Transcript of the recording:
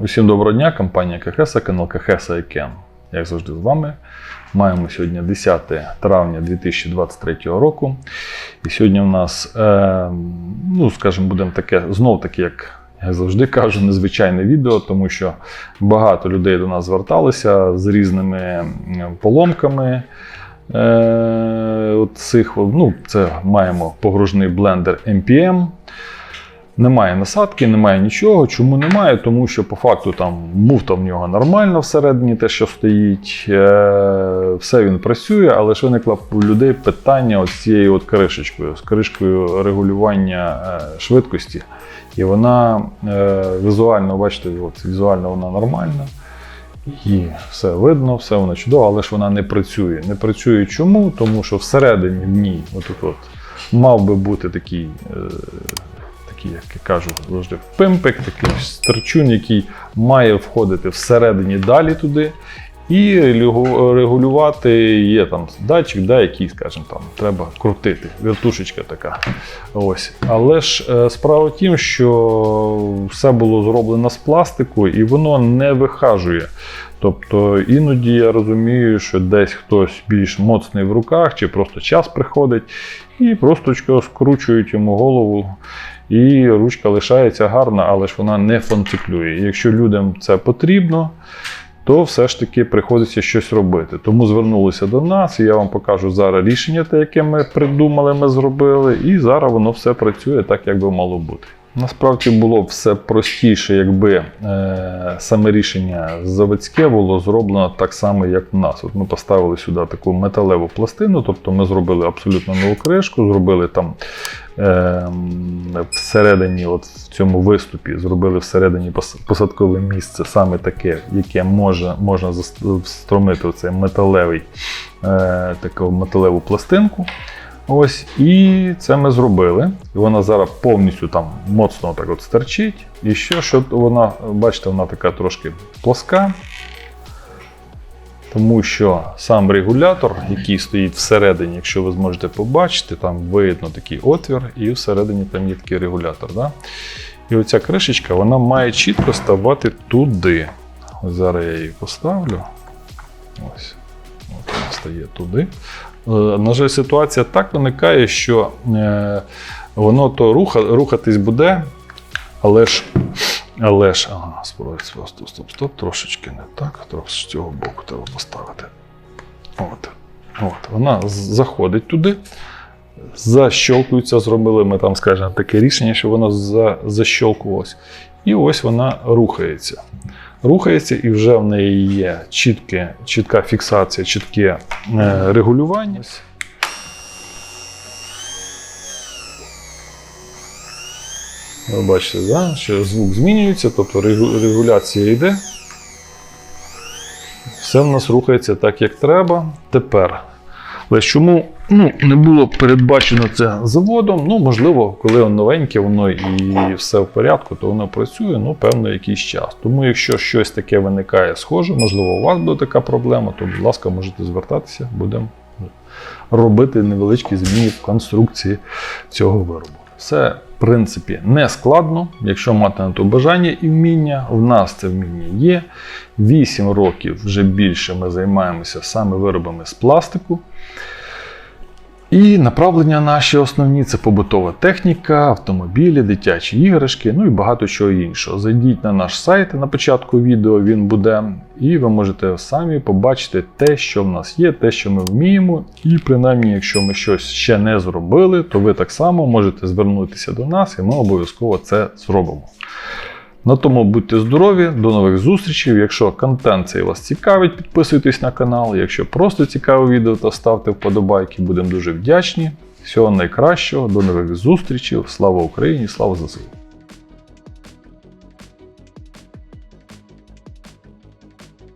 Усім доброго дня, компанія Кахеса, канал Кахеса і Кен. Як завжди, з вами. Маємо сьогодні 10 травня 2023 року. І сьогодні у нас, е, ну, скажімо, будемо таке, знов таки, як я завжди кажу, незвичайне відео, тому що багато людей до нас зверталися з різними поломками. Е, от цих, ну, це маємо погружний блендер MPM. Немає насадки, немає нічого. Чому немає? Тому що по факту там муфта в нього нормальна всередині, те, що стоїть, е, все він працює, але ж виникло у людей питання з цією от кришечкою, з кришкою регулювання е, швидкості. І вона е, візуально, бачите, от, візуально вона нормальна. І все видно, все воно чудово, але ж вона не працює. Не працює чому? Тому що всередині в ній, отут от, мав би бути такий. Такий, як я кажу, завжди пимпик, такий стерчун, який має входити всередині далі туди. І регулювати є там датчик, да, який, скажімо, там треба крутити. Вертушечка така. Ось. Але ж е, справа в тім, що все було зроблено з пластику і воно не вихажує. Тобто іноді я розумію, що десь хтось більш моцний в руках, чи просто час приходить, і просто скручують йому голову. І ручка лишається гарна, але ж вона не фонциклює. Якщо людям це потрібно, то все ж таки приходиться щось робити. Тому звернулися до нас, і я вам покажу зараз рішення, те, яке ми придумали, ми зробили, і зараз воно все працює так, як би мало бути. Насправді було все простіше, якби е, саме рішення заводське було зроблено так само, як в нас. От ми поставили сюди таку металеву пластину, тобто ми зробили абсолютно нову кришку, зробили там е, всередині, от в цьому виступі, зробили всередині посадкове місце, саме таке, яке може, можна встромити цей металевий, е, таку металеву пластинку. Ось, і це ми зробили. І вона зараз повністю там моцно так от стерчить. І ще що вона, бачите, вона така трошки плоска. Тому що сам регулятор, який стоїть всередині, якщо ви зможете побачити, там видно такий отвір, і всередині там є такий регулятор. Да? І оця кришечка вона має чітко ставати туди. Ось зараз я її поставлю. Ось. От вона стає туди. Е, На жаль, ситуація так виникає, що е, воно то руха, рухатись буде, але ж. Але ж, ага, стоп, стоп, стоп, трошечки не так, трохи з цього боку треба поставити. От. От. Вона заходить туди, защолкується, зробили ми там, скажімо, таке рішення, що вона за, защолкувалась. І ось вона рухається. Рухається, і вже в неї є чітке, чітка фіксація, чітке е, регулювання. Ви бачите, да? що звук змінюється, тобто регуляція йде. Все в нас рухається так, як треба. Тепер. Але чому ну, не було передбачено це заводом? Ну, можливо, коли воно новеньке, воно і все в порядку, то воно працює ну, певно якийсь час. Тому, якщо щось таке виникає схоже, можливо, у вас буде така проблема, то, будь ласка, можете звертатися, будемо робити невеличкі зміни в конструкції цього виробу. Все, в принципі, не складно, якщо мати на то бажання і вміння. В нас це вміння є. 8 років вже більше ми займаємося саме виробами з пластику. І направлення наші основні це побутова техніка, автомобілі, дитячі іграшки, ну і багато чого іншого. Зайдіть на наш сайт на початку відео, він буде, і ви можете самі побачити те, що в нас є, те, що ми вміємо. І принаймні, якщо ми щось ще не зробили, то ви так само можете звернутися до нас, і ми обов'язково це зробимо. На тому будьте здорові, до нових зустрічей. Якщо контент цей вас цікавить, підписуйтесь на канал. Якщо просто цікаве відео, то ставте вподобайки, будемо дуже вдячні. Всього найкращого, до нових зустрічей. Слава Україні, слава ЗСУ!